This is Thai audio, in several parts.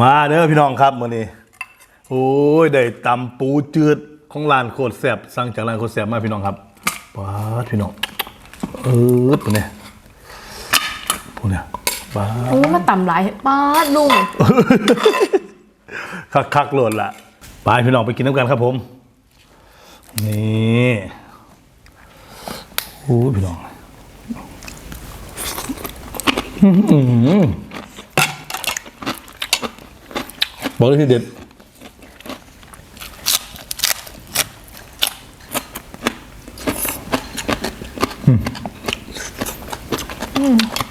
มาเด้อพี่น้องครับมื้อนี้โอ้ยได้ตำปูจืดของร้านโคตรแซ่บสั่งจากร้านโคตรแซ่บมาพี่น้องครับป๊าดพี่น้องเออปุ่นเนี่ยปุ่นเนี่ยป๊าดโอ้มาต่ำหลายป้าดลุงคักคักๆโหลดละไปพี่น้องไปกินน้ำกันครับผม นี่โอ้ยพี่น้องอื้อหือ บอกเลยที่เด็ด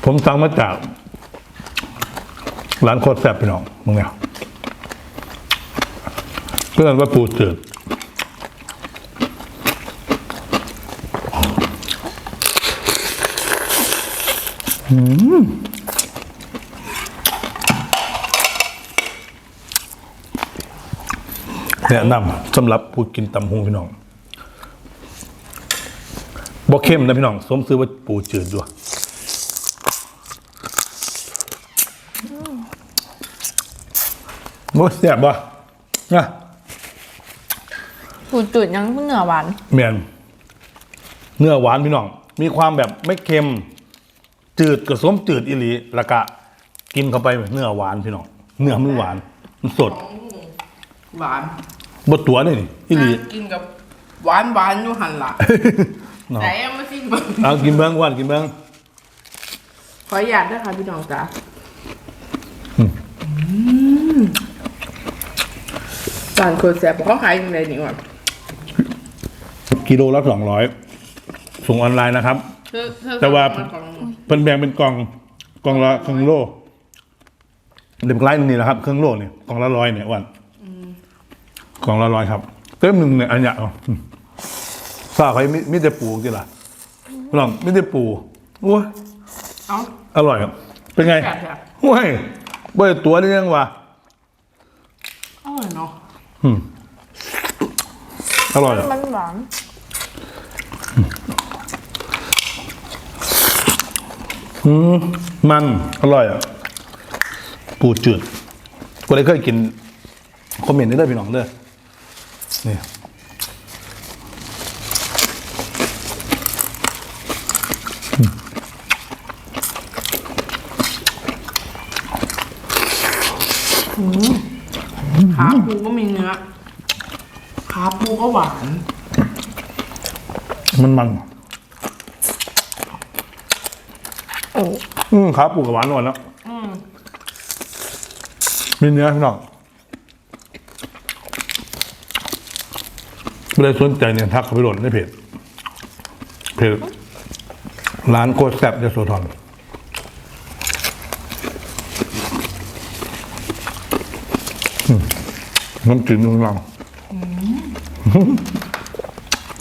ผมสั่งมาจากร้านโคตรแซ่บพี่น้องมึงเนี่ยเพื่อนว่าปูจืดอืม แนะนำสำหรับผู้กินตำหงพี่น้องบ่เข้มนะพี่น้อง สมซื้อว่าปูจืดด้วยโอ้ยแซ่บบ่นะปูจุดยังเนื้อหวานเมียนเนื้อหวานพี่น้อง มีความแบบไม่เค็ม จืดกับส้มจืดอีหลีแล้วก็กินเข้าไปเนื้อหวานพี่น้อง เนื้อมันหวาน มันสด หวาน บดตัวนี่นี่อีหลีกินกับหวานหวานอยู่หันละเนาะแต่ยังไม่สิ้นเบิ่งเอากินเบิ้งวันกินเบิ้งขออนุญาตด้วยค่ะพี่น้องจ๋าจานคนแสบเขาขายยังไงนี่วะกิโลละสองร้อยส่งออนไลน์นะครับเธอเธอแต่ว่าสั่งมของเป็นแบ่งเป็นกล่องกล่องละครึ่งโลเด็กไล่นี่แหละครับครึ่งโลเนี่ยกล่องละร้อยเนี่ยวัน กล่องละร้อยครับ เต็มหนึ่งเนี่ยอันเนี้ยเอาอืมซาใครมิมิแต่ปูกี่ล่ะพี่น้องมิแต่ปูโอ้ยเอ้าอร่อยครับ เป็นไงแซ่บแซ่บโอ้ยเบิดตัวได้ยังวะอร่อยเนาะอืมอร่อยอะมันหวานอืมมันอร่อยอะปูจืดกูเลยเคยกินคอมเมนต์ได้เลยพี่น้องเด้อ นี่ขาปูก็มีเนื้อขาปูก็หวาน มันมันโอ้อืมครับปูกับหวานอ่อนแล้ว อืมมีเนื้อพี่น้อง ไม่ได้สนใจเนี่ยทักเขาไปโหลดในเพจเพจร้านโคตรแซ่บยโสธรอืมน้ำจิ้มนุ่งลัง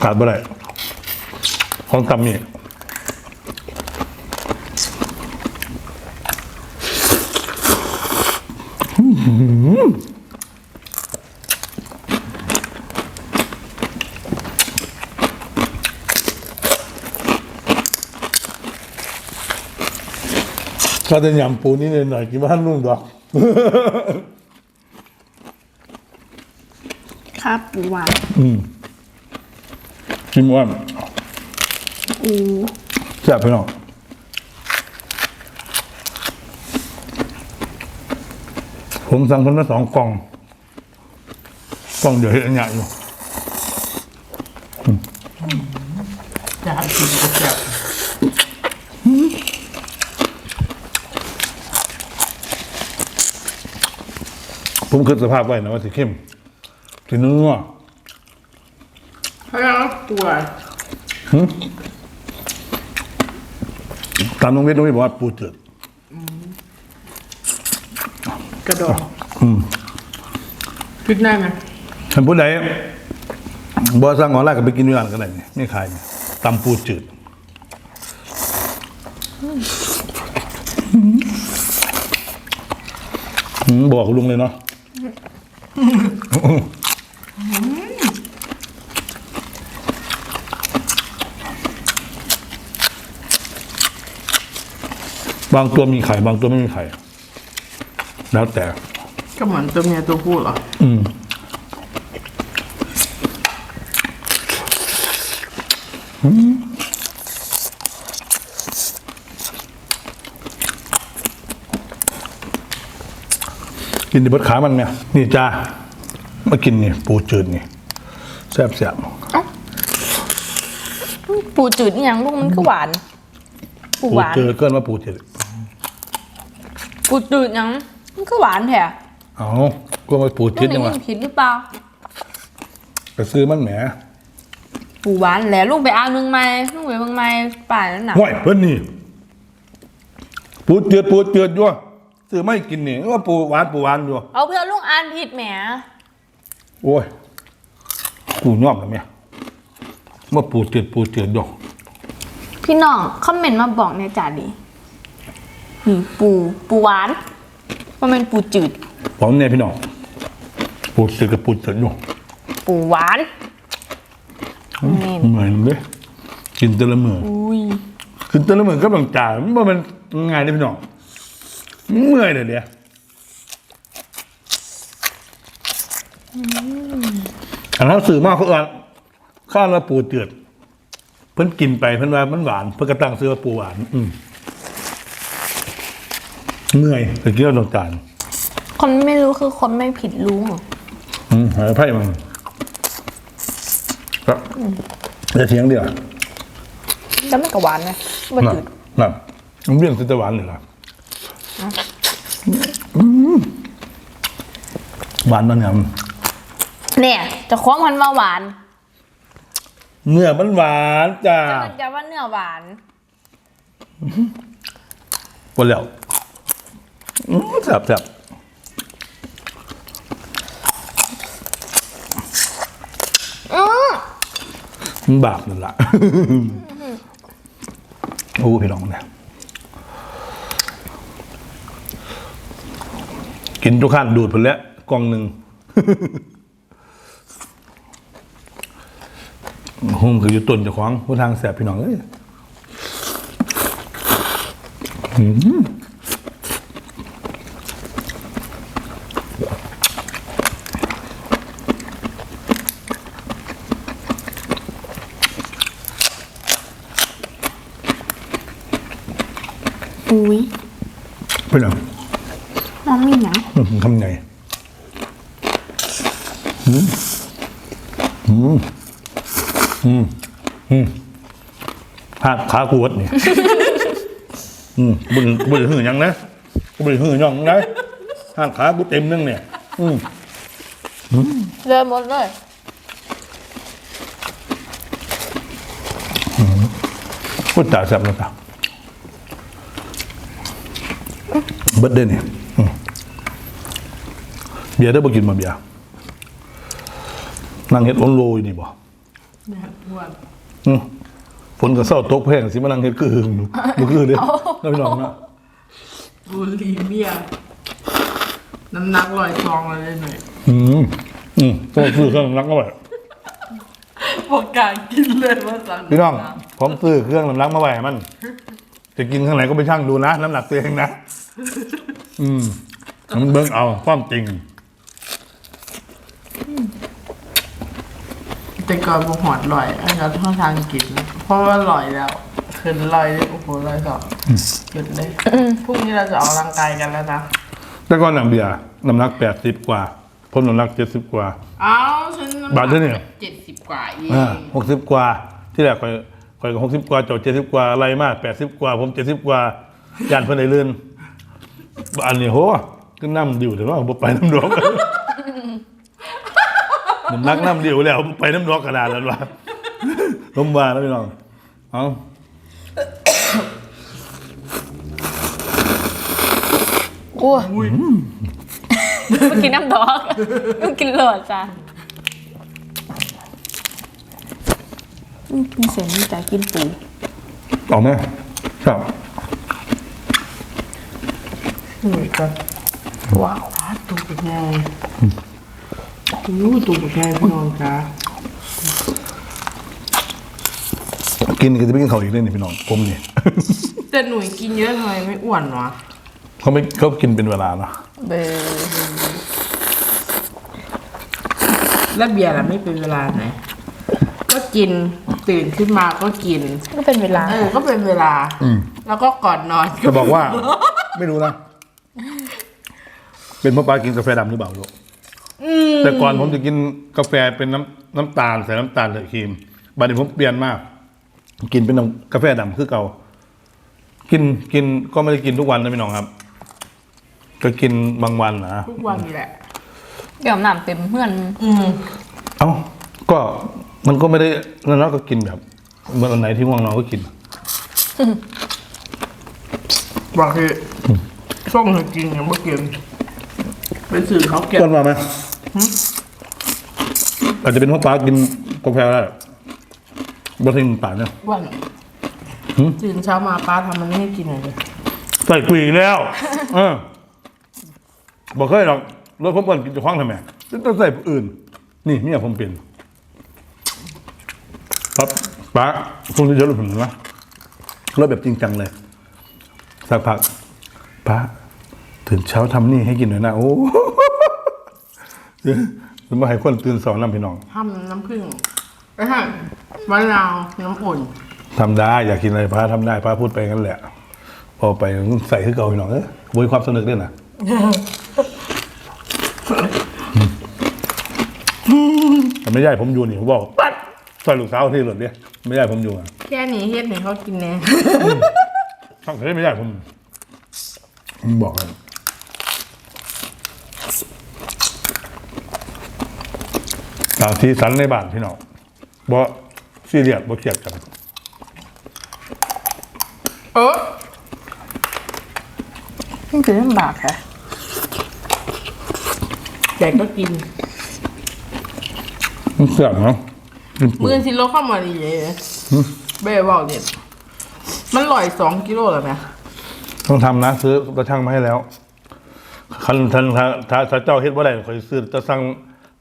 ขาดบ่ได้ของตำนี่ ก็จะยำปูนี่หน่อยๆกินบ้านลุงดอกครับปูหวานอืมกินว่าอู้แซ่บไปหน่อยผมสั่งคนละสองกล่องกล่องเดี๋ยวเห็นอันใหญ่อยู่จานกินก็แซ่บ ผมคิดสภาพไว้นะว่าสิเข้มสิเนื้อเพราะแล้วตัวตามน้องวิทย์น้องวิทย์บอกว่าปูจืดกระดองพริกได้ไหมท่านผู้ใดบอสั่งออนไลน์ก็ไปกินที่ร้านก็ได้นี่ไม่ขายนี่ตำปูจืดอืมบอกลุงเลยเนาะ บางตัวมีไข่ บางตัวไม่มีไข่ แล้วแต่ ก็เหมือนตัวเมียตัวผู้เหรอ อืม กินดิบดขามันเนี่ยนี่จ้ามากินนี่ปูจืดนี่แซ่บแซ่บปูจืดอหย่างลูกมันคือหวาน ปูปูหวาน จืดเกินมาปูจืดปูจืดอหยังมันคือหวานแท้เอาก็มาปูลูจืกดได้ยังยิวะนผิดหรือเปล่า ไปซื้อมันแหมปูหวานแหละลูกไปอ่านเมืองใหม่ลูกไปเมืองใหม่ป่านนั้นน่ะห่วยเพิ่นนี่ปูจืดปูจืดอยู่ ซื้อไม่กินนี่ว่าปูหวานปูหวานอยู่เอาเพื่อนลูกอ่านผิดแหมโอ้ยกูยอมแล้วเนี่ยเมื่อปูเตือนปูเตือนดอกพี่น้องคอมเมนต์มาบอกในอยจ่าดินี่ปูปูหวานว่ามันปูจืดผมเนี่ยพี่น้องปูเตือนกับปูเตือนดอกปูหวานนี่เหมือนเลยกินแต่ละมืออุ้ยกินแต่ละมือก็บังจ่ายมันบ่แมันง่ายเลยพี่น้องมัน เมื่อยเลยเดียวอันนั้นสื่อมากเขาเอ่นข้าวละปูเตือนเพิ่นกินไปเพิ่นว่ามันหวานเพิ่นก็ตั้งซื้อว่าปูหวาน อืมเมื่อยแต่กินแล้วต้องจ่ายคนไม่รู้คือคนไม่ผิดรู้เหรออืมหายไพ่มันครับจะเทียงเดียวแล้วไม่กับหวานนะบ่นั่นจืดนั่นมันเรื่องจะหวานเลยล่ะอืม หวานมันเนี่ยเนี่ยจะคว้ามันมาหวานเนื้อมันหวานจ้าจะมันจะว่าเนื้อหวานหมดแล้วอืมแซ่บแซ่บอื้อมันบาปนั่นล่ะโอ้พี่น้องเนี่ย กินทุกขั้นดูดผลแล้วกล่องหนึ่งหุ่มคืออยู่ต้นเจะขวางผู้ทางแสบพี่น้องเอ้ยอืมอุ้ยเป็นยัง น้องมีหยังอืมทำไงอืมอืมอืมอืมหักขาขวดนี่อืมบุญบุญหือหยังนะบุญหือหยังนะหักขากูเต็มนึงเนี่ย อืมเริ่มหมดเลยพูดจ่าแซ่บแล้วจ้ะ เบิดเด้เนี่ยอืมเบียร์ได้บ่กินมาเบียร์นั่งเฮ็ดโอนโลอยู่นี่บ่แม่อ้วนอืมฝนก็เศร้าตกแพงสิมานั่งเฮ็ดคือหึงดูบ่คือเด้อน้าพี่น้องนะบูลลีเมียน้ำหนักลอยทองเลยหน่อยอืมอืมต้องซื้อเครื่องน้ำรักมาไว้บอกการกินเลยว่าสั่งพี่น้องผมซื้อเครื่องน้ำรักมาไว้ให้มัน จะกินข้างไหนก็ไปชั่งดูนะ น้ำหนักตัวเองนะ อืมมันเบิ่งเอาความจริง แต่ก่อนบหอดลอย อันนั้นท่องทางกินนะเพราะว่าลอยแล้วขึ้นลอยเลยโอ้โหลอยสองหยุดเลยพรุ่งนี้เราจะออกกำลังกายกันแล้วนะ แต่ก่อนน้ำเบียร์น้ำหนักแปดสิบกว่าผมน้ำหนักเจ็ดสิบกว่า เอาฉันน้ำหบาทเท่าไหร่ เจ็ดสิบกว่าเองอ่าหกสิบกว่า ที่แรกคอยคอยก็หกสิบกว่าเจ้าเจ็ดสิบกว่าอะไรมากแปดสิบกว่า ผมเจ็ดสิบกว่าย่านเพิ่นได้เลื่อน อันนี้โหก็น้ำดิวแต่ว่าผมไปน้ำดอกน้ำหนักน้ำดิวแล้วผมไปน้ำดอกกระดาษแล้ววะผมว่าแล้วพี่น้องเอาอ้วเมื่อกินน้ำดอกเมื่อกินโหลดจ้ะอืมกินเสียงนี่จ้ะกินปูเอาไหมครับห น่อยก่อนว้าวอะตูเป็นไงอู้ตูเป็นไงพี่น้องจ้ากินก็จะไปกินเขาวอีกเล่นนี่พี่น้องผมนี่ แต่หนุ่ยกินเยอะทำไมไม่อ้วนวะเขาไม่เขากินเป็นเวลาเนาะเบอร์แล้วเบียร์ล่ะไม่เป็นเวลาไหน ก็กินตื่นขึ้นมาก็กิน ก็เป็นเวลา เออ ก็เป็นเวลาอืมแล้วก็ก่อนนอนจะบอกว่า ไม่รู้นะ เป็นเพราะปลากินกาแฟดำหรือเปล่าลูกแต่ก่อนผมจะกินกาแฟเป็นน้ำน้ำตาลใส่น้ำตาลใส่ครีมบัดนี้ผมเปลี่ยนมาก กินเป็นน้ำกาแฟดำคือเก่า กินกินก็ไม่ได้กินทุกวันนะพี่น้องครับ ก็กินบางวันนะทุกวันนี่แหละเดี๋ยวน้ำเต็มเพื่อน อืมเอ้าก็มันก็ไม่ได้แล้วเราก็กินแบบเมื่อวันไหนที่ง่วงนอนก็กินบอกคือช่วงเธอกินยังไม่กิน ไปสื่อเขาเก็บต้นมาไหมอาจจะเป็นเพราะปลากินกาแฟได้บะทิงป่าเนี่ยวันตื่นเช้ามาป้าทำมันให้กินเลยใส่กุยแล้วเออบอกเคยหรอกรถผมก่อนกินจะคว้างทำไมต้องใส่อื่น นี่เนี่ยผมเปลี่ยนปั๊บป้าคงจะเยอะหรือผมนะรถแบบจริงจังเลย สักพักป้า ตื่นเช้าทำนี่ให้กินหน่อยนะ โอ้สมมติให้คนตื่นสองน้ำพี่น้องทำน้ำผึ้งไอ้ห่ามะนาวน้ำอุ่นทำได้อยากกินอะไรป้าทำได้ป้าพูดไปงั้นแหละ พอไปใส่ขึ้นเก่าพี่น้องเออโวยความสนุกด้วยนะแต่ไม่ใช่ผมอยู่นี่ผมบอกปัดใส่ลูกสาวที่หลุดเนี่ยไม่ใช่ผมอยู่อะแค่นี้เฮ็ดให้เขากินแน่ทั้งที่ไม่ใช่ผมผมบอกเลย สาวทีสันในบ้านพี่น้องบ่ซีเรียสบ่เครียดกัน เออนี่คือลำบากค่ะแต่ก็กิน มันเสื่อมเนาะกินปุ๋มืยอสิโลเข้ามาดีเลยเบ้บอกเนี่ย มันลอยสองกิโลแล้วนะต้องทำนะ ซื้อกระช่างมาให้แล้วคันทันถ้าถ้าถ้าเจ้าเฮ็ดว่าไรคอยซื้อจะสั่ง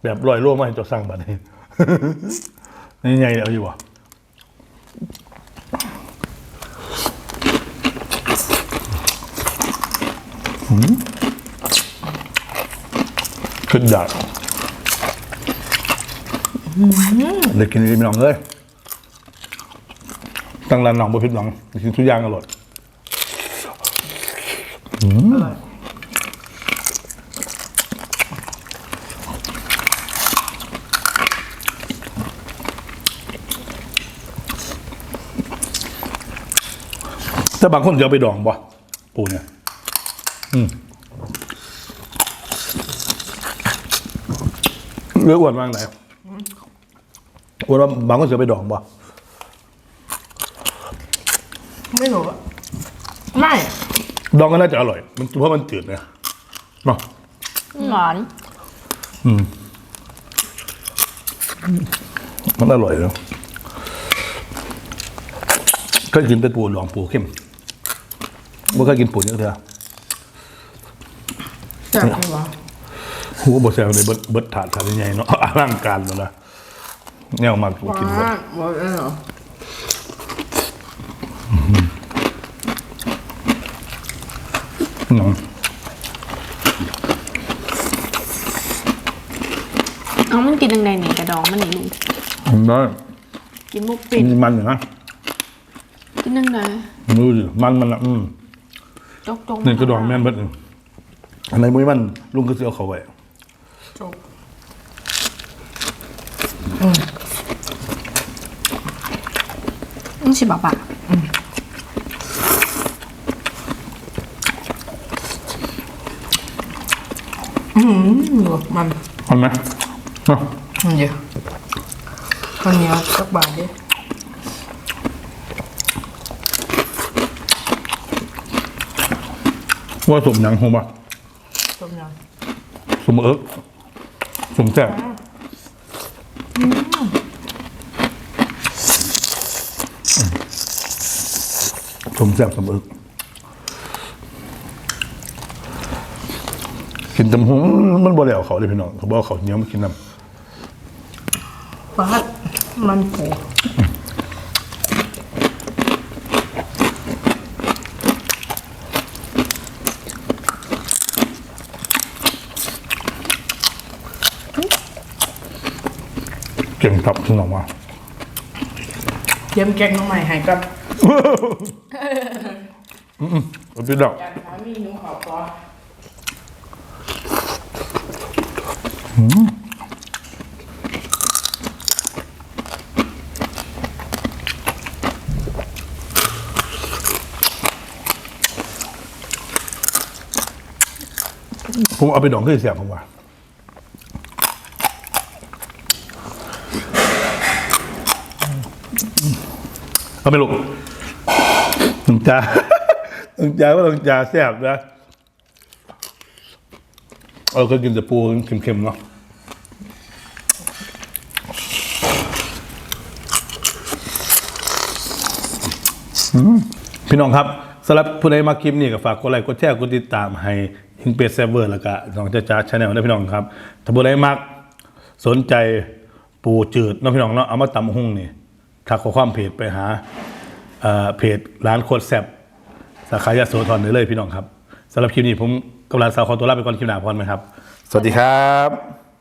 แบบลอยโลมาให้เจ้าสั่งบัดนี้นี่ไงเอาอยู่วะขึ้นยากเด็กกินดีไม่ลองเลยตั้งร้านหนองบ่ผิดหวังกินทุกอย่างอร่อยอร่อย แต่บางคนจะเอาไปดองบ่ปูเนี่ย อืมเลืออ้วนมากไหนอ้วนว่าบางคนจะเอาไปดองบ่ไม่รู้อะไม่ดองก็น่าจะอร่อย มันเพราะมันจืดเนี่ยเนาะหวานอืม มันอร่อยแล้วเคยกินแต่ปูดองปูเข้ม ว่าเคยกินปูเยอะเถอะจับดีวะหูบอแซวเลยเบิดเบิดถาดถาดใหญ่ๆเนาะอลังการเลยนะแนวมากว้ากินเบิดบอกได้เหรอน้องเอามันกินยังไงนี่กระดองมันนี่ลุงน้อยกินมุกปิด มีมันอยู่นะกินยังไง ดูดิมันมันละอืม จกจกนี่กระดองแม่นเบิดนี่อันไหนมุ้ยมันลุงก็ซื้อเอาเขาไว้จบนี่สิบบาทอืมมันเห็นไหมเนาะมันเยอะข้าวเหนียวสักบาทดิ ว่าสมหยังหงปะต้มยสมเอิ๊กสมแซ่บสมแซ่บสมเอิ๊กกินจำหงมันบ่แล้วเขาเลยพี่น้องเขาบอกเขาเหนียวมากินน้ำำปลาดมันปู เก่งครับพี่น้องว่าเยี่ยมแกงน้องใหม่ให้ก่อนเอาพี่ดอกอยากถามมีหนูขอปอผมเอาไปดองขึ้นเสียบผมว่าาไปลูกน้ำจาน้ำจาว่าน้ำจาแซ่บนะเราเคยกินแต่ปูเค็มๆเนาะพี่น้องครับสำหรับผู้ใดมาคลิปนี้ก็ฝากกดไลค์กดแชร์กดติดตามให้ยิงเป็ดเซเวอร์แล้วก็น้องจ้าจ้าชาแนลนะพี่น้องครับ ถ้าผู้ใดมักสนใจปูจืดเนาะพี่น้องเนาะเอามาตำหุ้งนี่ ทักข้อความเพจไปหาเพจร้านโคตรแซ่บสาขายาโสธรเลยเลยพี่น้องครับสำหรับคลิปนี้ผมกำลังสาวขอตัวลาไปก่อนคลิปหน้าพรไหมครับ สวัสดีครับ